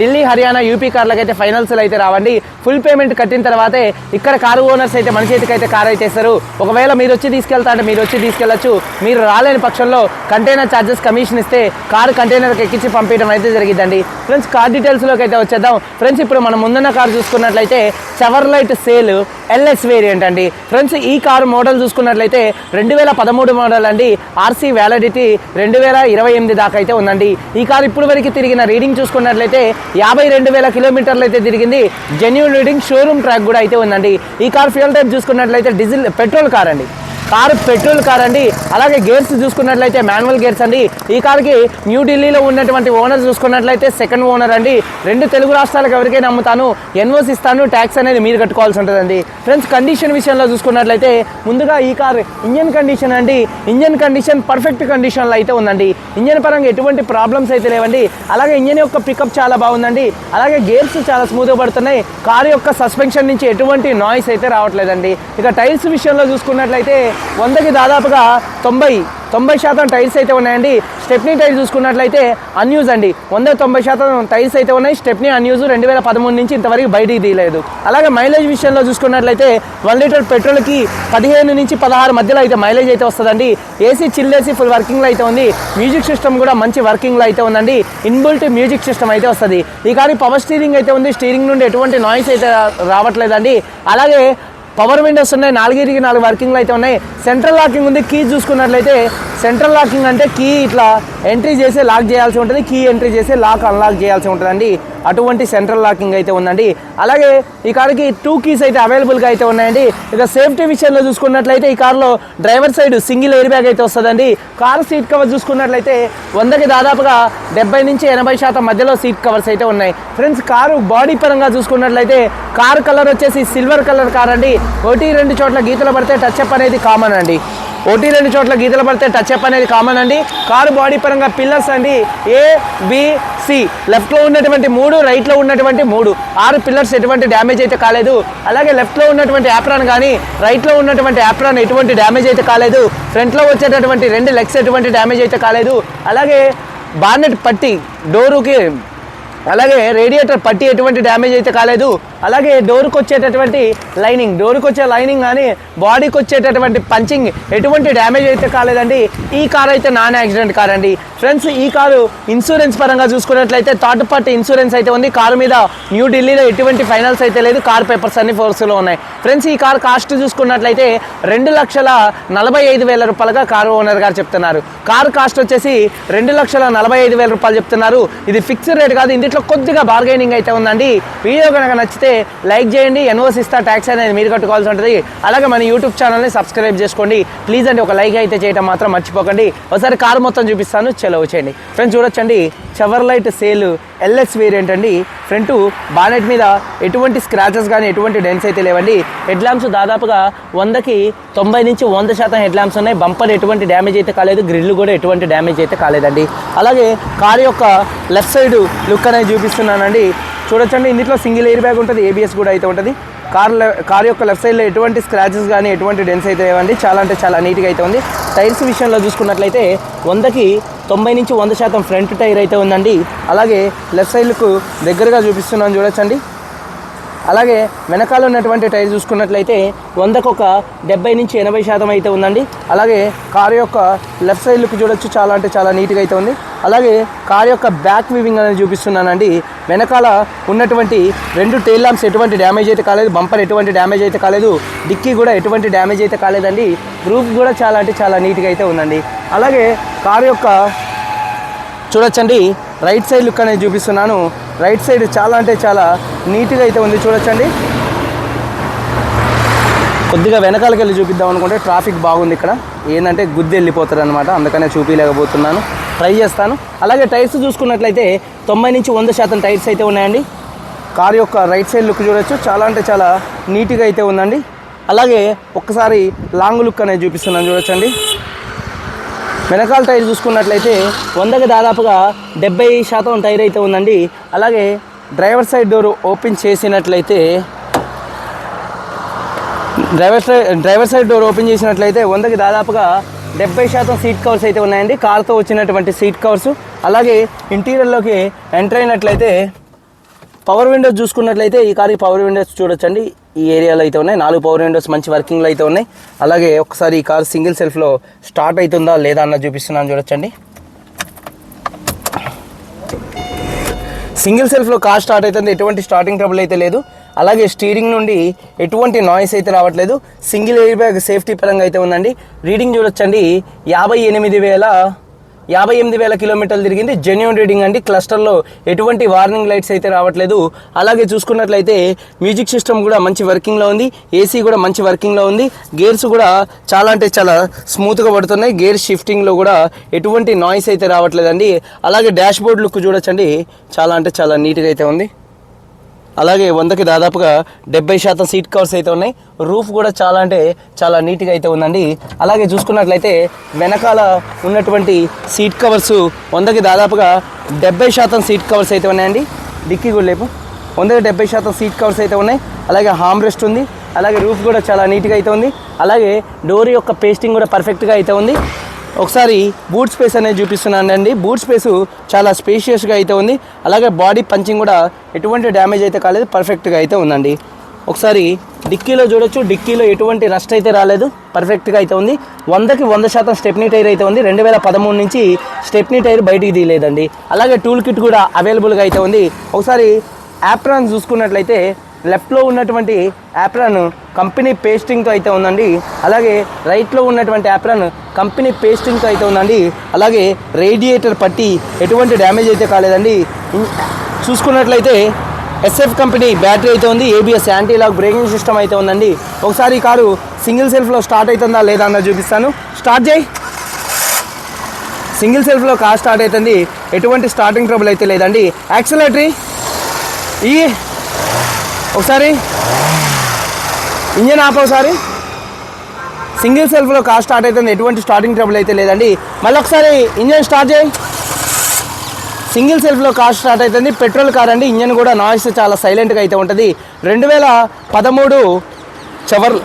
Delhi Haryana UP కార్లకు అయితే ఫైనల్స్లో అయితే రావండి. ఫుల్ పేమెంట్ కట్టిన తర్వాతే ఇక్కడ కారు ఓనర్స్ అయితే మన చేతికి అయితే కారు అయితే ఇస్తారు ఒకవేళ మీరు వచ్చి తీసుకెళ్తా అంటే మీరు వచ్చి తీసుకెళ్ళొచ్చు మీరు రాలేని పక్షంలో కంటైనర్ ఛార్జెస్ కమిషన్ ఇస్తే కారు కంటైనర్కి ఎక్కించి పంపించడం అయితే జరిగిందండి ఫ్రెండ్స్ కార్ డీటెయిల్స్లోకి అయితే వచ్చేద్దాం. ఫ్రెండ్స్ ఇప్పుడు మనం ముందున్న కారు చూసుకున్నట్లయితే Chevrolet sale LS variant అండి. ఫ్రెండ్స్ ఈ కారు మోడల్ చూసుకున్నట్లయితే రెండు వేల పదమూడు మోడల్ అండి. ఆర్సీ వ్యాలిడిటీ రెండు వేల ఇరవై ఎనిమిది దాకా అయితే ఉందండి. ఈ కారు ఇప్పుడు వరకు తిరిగిన రీడింగ్ చూసుకున్నట్లయితే యాభై రెండు వేల కిలోమీటర్లు అయితే తిరిగింది. జెన్యున్ రీడింగ్ షోరూమ్ ట్రాక్ కూడా అయితే ఉందండి. ఈ కార్ ఫ్యూల్ టైప్ చూసుకున్నట్లయితే డీజిల్ పెట్రోల్ కార్ అండి. కారు పెట్రోల్ కార్ అండి. అలాగే గేర్స్ చూసుకున్నట్లయితే మాన్యువల్ గేర్స్ అండి. ఈ కార్కి న్యూఢిల్లీలో ఉన్నటువంటి ఓనర్ చూసుకున్నట్లయితే సెకండ్ ఓనర్ అండి. రెండు తెలుగు రాష్ట్రాలకు ఎవరికైనా అమ్ముతాను ఎన్ఓసి ఇస్తాను ట్యాక్స్ అనేది మీరు కట్టుకోవాల్సి ఉంటుందండి. ఫ్రెండ్స్ కండిషన్ విషయంలో చూసుకున్నట్లయితే ముందుగా ఈ కార్ ఇంజన్ కండిషన్ అండి. ఇంజన్ కండిషన్ పర్ఫెక్ట్ కండిషన్లో అయితే ఉందండి. ఇంజన్ పరంగా ఎటువంటి ప్రాబ్లమ్స్ అయితే లేవండి. అలాగే ఇంజన్ యొక్క పికప్ చాలా బాగుందండి. అలాగే గేర్స్ చాలా స్మూత్గా పడుతున్నాయి. కారు యొక్క సస్పెన్షన్ నుంచి ఎటువంటి నాయిస్ అయితే రావట్లేదండి. ఇక టైర్స్ విషయంలో చూసుకున్నట్లయితే వందకి దాదాపుగా తొంభై తొంభై శాతం టైర్స్ అయితే ఉన్నాయండి. స్టెప్నీ టైర్ చూసుకున్నట్లయితే అన్యూజ్ అండి. వంద తొంభై శాతం టైర్స్ అయితే ఉన్నాయి. స్టెప్నీ అన్యూజ్ రెండు వేల పదమూడు నుంచి ఇంతవరకు బయటికి తీయలేదు. అలాగే మైలేజ్ విషయంలో చూసుకున్నట్లయితే వన్ లీటర్ పెట్రోల్కి పదిహేను నుంచి పదహారు మధ్యలో అయితే మైలేజ్ అయితే వస్తుందండి. ఏసీ చిల్లేసి ఫుల్ వర్కింగ్లో అయితే ఉంది. మ్యూజిక్ సిస్టమ్ కూడా మంచి వర్కింగ్లో అయితే ఉందండి. ఇన్బుల్ట్ మ్యూజిక్ సిస్టమ్ అయితే వస్తుంది. ఈ కానీ పవర్ స్టీరింగ్ అయితే ఉంది. స్టీరింగ్ నుండి ఎటువంటి నాయిస్ అయితే రావట్లేదండి. అలాగే పవర్ విండోస్ ఉన్నాయి నాలుగిరికి నాలుగు వర్కింగ్లు అయితే ఉన్నాయి. సెంట్రల్ లాకింగ్ ఉంది కీ చూసుకున్నట్లయితే సెంట్రల్ లాకింగ్ అంటే కీ ఇట్లా ఎంట్రీ చేసి లాక్ చేయాల్సి ఉంటుంది కీ ఎంట్రీ చేసి లాక్ అన్లాక్ చేయాల్సి ఉంటుందండి. అటువంటి సెంట్రల్ లాకింగ్ అయితే ఉందండి. అలాగే ఈ కార్కి టూ కీస్ అయితే అవైలబుల్గా అయితే ఉన్నాయండి. ఇక సేఫ్టీ విషయంలో చూసుకున్నట్లయితే ఈ కార్లో driver side single air bag అయితే వస్తుందండి. కార్ సీట్ కవర్ చూసుకున్నట్లయితే వందకి దాదాపుగా డెబ్బై నుంచి ఎనభై శాతం మధ్యలో సీట్ కవర్స్ అయితే ఉన్నాయి. ఫ్రెండ్స్ కారు బాడీ పరంగా చూసుకున్నట్లయితే కార్ కలర్ వచ్చేసి సిల్వర్ కలర్ కార్ అండి. ఒకటి రెండు చోట్ల గీతలు పడితే టచ్ అప్ అనేది కామన్ అండి. ఒకటి రెండు చోట్ల గీతలు పడితే టచ్ అప్ అనేది కామన్ అండి. కారు బాడీ పరంగా పిల్లర్స్ అండి. ఏ బి సి లెఫ్ట్లో ఉన్నటువంటి మూడు రైట్లో ఉన్నటువంటి మూడు. ఆరు పిల్లర్స్ ఎటువంటి డ్యామేజ్ అయితే కాలేదు. అలాగే లెఫ్ట్లో ఉన్నటువంటి యాప్రాన్ కానీ రైట్లో ఉన్నటువంటి యాప్రాన్ ఎటువంటి డ్యామేజ్ అయితే కాలేదు. ఫ్రంట్లో వచ్చేటటువంటి రెండు లెగ్స్ ఎటువంటి డ్యామేజ్ అయితే కాలేదు. అలాగే బార్నెట్ పట్టి డోరుకి అలాగే రేడియేటర్ పట్టి ఎటువంటి డ్యామేజ్ అయితే కాలేదు. అలాగే డోర్కి వచ్చేటటువంటి లైనింగ్ డోర్కి వచ్చే లైనింగ్ కానీ బాడీకి వచ్చేటటువంటి పంచింగ్ ఎటువంటి డ్యామేజ్ అయితే కాలేదండి. ఈ కార్ అయితే నాన్ యాక్సిడెంట్ కార్ అండి. ఫ్రెండ్స్ ఈ కారు ఇన్సూరెన్స్ పరంగా చూసుకున్నట్లయితే థర్డ్ పార్టీ ఇన్సూరెన్స్ అయితే ఉంది. కారు మీద న్యూ ఢిల్లీలో ఎటువంటి ఫైనల్స్ అయితే లేదు. కార్ పేపర్స్ అన్ని ఫోర్స్లో ఉన్నాయి. ఫ్రెండ్స్ ఈ కార్ కాస్ట్ చూసుకున్నట్లయితే రెండు లక్షల నలభై ఐదు వేల రూపాయలుగా కారు ఓనర్ గారు చెప్తున్నారు. కారు కాస్ట్ వచ్చేసి రెండు లక్షల నలభై ఐదు వేల రూపాయలు చెప్తున్నారు. ఇది ఫిక్స్డ్ రేట్ కాదు. ఇట్లా కొద్దిగా బార్గెనింగ్ అయితే ఉందండి. వీడియో కనుక నచ్చితే లైక్ చేయండి ఎన్ఓస్ ఇస్తా ట్యాక్స్ అనేది మీరు కట్టుకోవాల్సి ఉంటుంది. అలాగే మన యూట్యూబ్ ఛానల్ని సబ్స్క్రైబ్ చేసుకోండి. ప్లీజ్ అండి ఒక లైక్ అయితే చేయడం మాత్రం మర్చిపోకండి. ఒకసారి కారు మొత్తం చూపిస్తాను చెలవు చేయండి. ఫ్రెండ్స్ చూడొచ్చండి Chevrolet sale LS variant అండి. ఫ్రంట్ బానెట్ మీద ఎటువంటి స్క్రాచెస్ కానీ ఎటువంటి డెన్స్ అయితే లేవండి. హెడ్ ల్యాంప్స్ దాదాపుగా వందకి తొంభై నుంచి వంద శాతం హెడ్ ల్యాంప్స్ ఉన్నాయి. బంపర్ ఎటువంటి డ్యామేజ్ అయితే కాలేదు గ్రిల్ కూడా ఎటువంటి డ్యామేజ్ అయితే కాలేదండి. అలాగే కారు యొక్క లెఫ్ట్ సైడ్ లుక్ అనేది చూపిస్తున్నానండి. చూడొచ్చండి ఇందులో సింగిల్ ఎయిర్ బ్యాగ్ ఉంటుంది ఏబిఎస్ కూడా అయితే ఉంటుంది. కార్ కార్ యొక్క లెఫ్ట్ సైడ్లో ఎటువంటి స్క్రాచెస్ కానీ ఎటువంటి డెన్స్ అయితే లేవండి. చాలా అంటే చాలా నీట్గా అయితే ఉంది. టైర్స్ విషయంలో చూసుకున్నట్లయితే వందకి తొంభై నుంచి వంద శాతం ఫ్రంట్ టైర్ అయితే ఉందండి. అలాగే లెఫ్ట్ సైడ్కు దగ్గరగా చూపిస్తున్నాను చూడొచ్చండి. అలాగే వెనకాల ఉన్నటువంటి టైర్ చూసుకున్నట్లయితే వందకు ఒక డెబ్బై నుంచి ఎనభై శాతం అయితే ఉందండి. అలాగే కారు యొక్క లెఫ్ట్ సైడ్ లుక్ చూడొచ్చు చాలా అంటే చాలా నీట్గా అయితే ఉంది. అలాగే కార్ యొక్క బ్యాక్ వివింగ్ అనేది చూపిస్తున్నానండి. వెనకాల ఉన్నటువంటి రెండు టైల్ ల్యాంప్స్ ఎటువంటి డ్యామేజ్ అయితే కాలేదు బంపర్ ఎటువంటి డ్యామేజ్ అయితే కాలేదు డిక్కీ కూడా ఎటువంటి డ్యామేజ్ అయితే కాలేదండి. రూఫ్ కూడా చాలా అంటే చాలా నీట్గా అయితే ఉందండి. అలాగే కారు యొక్క చూడొచ్చండి రైట్ సైడ్ లుక్ అనేది చూపిస్తున్నాను. రైట్ సైడ్ చాలా అంటే చాలా నీట్గా అయితే ఉంది. చూడొచ్చండి. కొద్దిగా వెనకాలకి వెళ్ళి చూపిద్దాం అనుకుంటే ట్రాఫిక్ బాగుంది ఇక్కడ. ఏంటంటే గుద్ది వెళ్ళిపోతారు అనమాట అందుకనే చూపించలేకపోతున్నాను ట్రై చేస్తాను. అలాగే టైర్స్ చూసుకున్నట్లయితే తొంభై నుంచి వంద శాతం టైర్స్ అయితే ఉన్నాయండి. కార్ యొక్క రైట్ సైడ్ లుక్ చూడొచ్చు. చాలా అంటే చాలా నీట్గా అయితే ఉందండి. అలాగే ఒక్కసారి లాంగ్ లుక్ అనేది చూపిస్తున్నాను. చూడొచ్చండి. వెనకాల టైర్ చూసుకున్నట్లయితే వందకి దాదాపుగా డెబ్బై శాతం టైర్ అయితే ఉందండి. అలాగే డ్రైవర్ సైడ్ డోర్ ఓపెన్ చేసినట్లయితే driver side driver side door open చేసినట్లయితే వందకి దాదాపుగా డెబ్బై శాతం సీట్ కవర్స్ అయితే ఉన్నాయండి. కార్తో వచ్చినటువంటి సీట్ కవర్స్. అలాగే ఇంటీరియర్లోకి ఎంటర్ అయినట్లయితే పవర్ విండోస్ చూసుకున్నట్లయితే ఈ కార్కి పవర్ విండోస్ చూడొచ్చండి. ఈ ఏరియాలో అయితే ఉన్నాయి. నాలుగు పవర్ విండోస్ మంచి వర్కింగ్లో అయితే ఉన్నాయి. అలాగే ఒకసారి ఈ కార్ సింగిల్ సెల్ఫ్లో స్టార్ట్ అవుతుందా లేదా అన్న చూపిస్తున్నాను చూడొచ్చండి. సింగిల్ సెల్ఫ్లో కార్ స్టార్ట్ అవుతుంది. ఎటువంటి స్టార్టింగ్ ట్రబుల్ అయితే లేదు. అలాగే స్టీరింగ్ నుండి ఎటువంటి నాయిస్ అయితే రావట్లేదు. సింగిల్ ఎయిర్ బ్యాగ్ సేఫ్టీ పరంగా అయితే ఉందండి. రీడింగ్ చూడొచ్చండి. యాభై ఎనిమిది వేల యాభై ఎనిమిది వేల కిలోమీటర్లు తిరిగింది. జెన్యున్ రీడింగ్ అండి. క్లస్టర్లో ఎటువంటి వార్నింగ్ లైట్స్ అయితే రావట్లేదు. అలాగే చూసుకున్నట్లయితే మ్యూజిక్ సిస్టమ్ కూడా మంచి వర్కింగ్లో ఉంది. ఏసీ కూడా మంచి వర్కింగ్లో ఉంది. గేర్స్ కూడా చాలా అంటే చాలా స్మూత్గా పడుతున్నాయి. గేర్ షిఫ్టింగ్లో కూడా ఎటువంటి నాయిస్ అయితే రావట్లేదండి. అలాగే డాష్ బోర్డ్ లుక్ చూడొచ్చండి. చాలా అంటే చాలా నీట్గా అయితే ఉంది. అలాగే వందకి దాదాపుగా డెబ్బై శాతం సీట్ కవర్స్ అయితే ఉన్నాయి. రూఫ్ కూడా చాలా అంటే చాలా నీట్గా అయితే ఉందండి. అలాగే చూసుకున్నట్లయితే వెనకాల ఉన్నటువంటి సీట్ కవర్స్ వందకి దాదాపుగా డెబ్బై శాతం సీట్ కవర్స్ అయితే ఉన్నాయండి. డిక్కీ కూడా లేపు. వందకి డెబ్బై శాతం సీట్ కవర్స్ అయితే ఉన్నాయి. అలాగే హామ్ రెస్ట్ ఉంది. అలాగే రూఫ్ కూడా చాలా నీట్గా అయితే ఉంది. అలాగే డోర్ యొక్క పేస్టింగ్ కూడా పర్ఫెక్ట్గా అయితే ఉంది. ఒకసారి బూట్ స్పేస్ అనేది చూపిస్తున్నానండి బూట్ స్పేస్ చాలా స్పేషియస్గా అయితే ఉంది. అలాగే బాడీ పంచింగ్ కూడా ఎటువంటి డ్యామేజ్ అయితే కాలేదు పర్ఫెక్ట్గా అయితే ఉందండి. ఒకసారి డిక్కీలో చూడొచ్చు. డిక్కీలో ఎటువంటి రస్ట్ అయితే రాలేదు పర్ఫెక్ట్గా అయితే ఉంది. వందకి వంద శాతం స్టెప్నీ టైర్ అయితే ఉంది. రెండు వేల పదమూడు నుంచి స్టెప్నీ టైర్ బయటికి తీయలేదండి. అలాగే టూల్ కిట్ కూడా అవైలబుల్గా అయితే ఉంది. ఒకసారి యాప్రాన్ చూసుకున్నట్లయితే లెఫ్ట్లో ఉన్నటువంటి యాప్రాన్ కంపెనీ పేస్టింగ్తో అయితే ఉందండి. అలాగే రైట్లో ఉన్నటువంటి యాప్రాన్ కంపెనీ పేస్టింగ్తో అయితే ఉందండి. అలాగే రేడియేటర్ పట్టి ఎటువంటి డ్యామేజ్ అయితే కాలేదండి. చూసుకున్నట్లయితే ఎస్ఎఫ్ కంపెనీ బ్యాటరీ అయితే ఉంది. ABS anti lock braking system అయితే ఉందండి. ఒకసారి ఈ కారు సింగిల్ సెల్ఫ్లో స్టార్ట్ అవుతుందా లేదా అన్నది చూపిస్తాను. స్టార్ట్ చేయి. సింగిల్ సెల్ఫ్లో కార్ స్టార్ట్ అవుతుంది. ఎటువంటి స్టార్టింగ్ ట్రబుల్ అయితే లేదండి. యాక్సిలేటరీ ఈ ఒకసారి. ఇంజన్ ఆఫ్ ఒకసారి. సింగిల్ సెల్ఫ్లో కార్ స్టార్ట్ అవుతుంది. ఎటువంటి స్టార్టింగ్ ట్రబుల్ అయితే లేదండి. మళ్ళీ ఒకసారి ఇంజన్ స్టార్ట్ చేయి. సింగిల్ సెల్ఫ్లో కార్ స్టార్ట్ అవుతుంది. పెట్రోల్ కార్ అండి. ఇంజన్ కూడా నాయిస్ చాలా సైలెంట్గా అయితే ఉంటుంది. రెండు వేల పదమూడు Chevrolet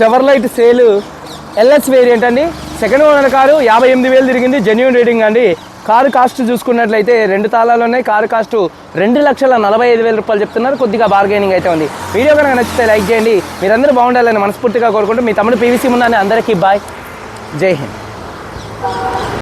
Chevrolet sail LS variant అండి. సెకండ్ ఓనర్ కారు యాభై ఎనిమిది వేలు తిరిగింది. జెన్యున్ రేటింగ్ అండి. కారు కాస్ట్ చూసుకున్నట్లయితే రెండు తాళాలు ఉన్నాయి. కారు కాస్ట్ రెండు లక్షల నలభై ఐదు వేల రూపాయలు చెప్తున్నారు. కొద్దిగా బార్గెనింగ్ అయితే ఉంది. వీడియో కనుక నచ్చితే లైక్ చేయండి. మీరందరూ బాగుండాలని మనస్ఫూర్తిగా కోరుకుంటూ మీ తమ్ముడు పీవీసీ ఉన్నాను అందరికీ బాయ్ జై హింద్.